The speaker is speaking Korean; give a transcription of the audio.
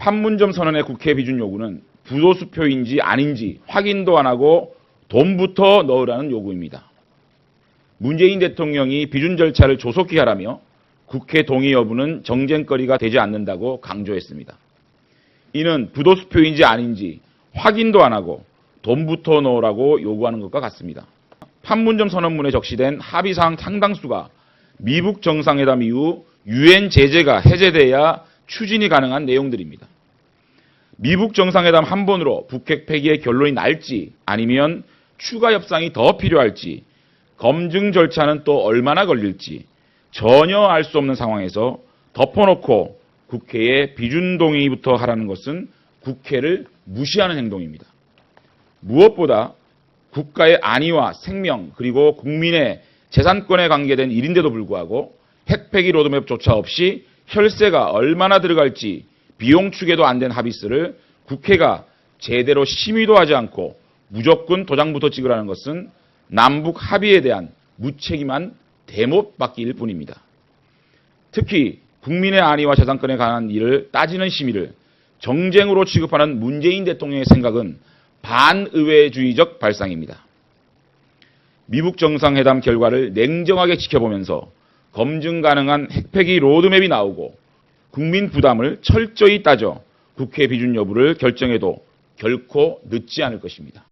판문점 선언의 국회 비준 요구는 부도수표인지 아닌지 확인도 안 하고 돈부터 넣으라는 요구입니다. 문재인 대통령이 비준 절차를 조속히 하라며 국회 동의 여부는 정쟁거리가 되지 않는다고 강조했습니다. 이는 부도수표인지 아닌지 확인도 안 하고 돈부터 넣으라고 요구하는 것과 같습니다. 판문점 선언문에 적시된 합의사항 상당수가 미북 정상회담 이후 유엔 제재가 해제돼야 추진이 가능한 내용들입니다. 미북 정상회담 한 번으로 북핵 폐기의 결론이 날지 아니면 추가 협상이 더 필요할지 검증 절차는 또 얼마나 걸릴지 전혀 알 수 없는 상황에서 덮어놓고 국회에 비준 동의부터 하라는 것은 국회를 무시하는 행동입니다. 무엇보다 국가의 안위와 생명 그리고 국민의 재산권에 관계된 일인데도 불구하고 핵폐기 로드맵조차 없이 혈세가 얼마나 들어갈지 비용 추계도 안 된 합의서를 국회가 제대로 심의도 하지 않고 무조건 도장부터 찍으라는 것은 남북 합의에 대한 무책임한 대못받기일 뿐입니다. 특히 국민의 안위와 재산권에 관한 일을 따지는 심의를 정쟁으로 취급하는 문재인 대통령의 생각은 반의회주의적 발상입니다. 미국 정상회담 결과를 냉정하게 지켜보면서 검증 가능한 핵폐기 로드맵이 나오고 국민 부담을 철저히 따져 국회 비준 여부를 결정해도 결코 늦지 않을 것입니다.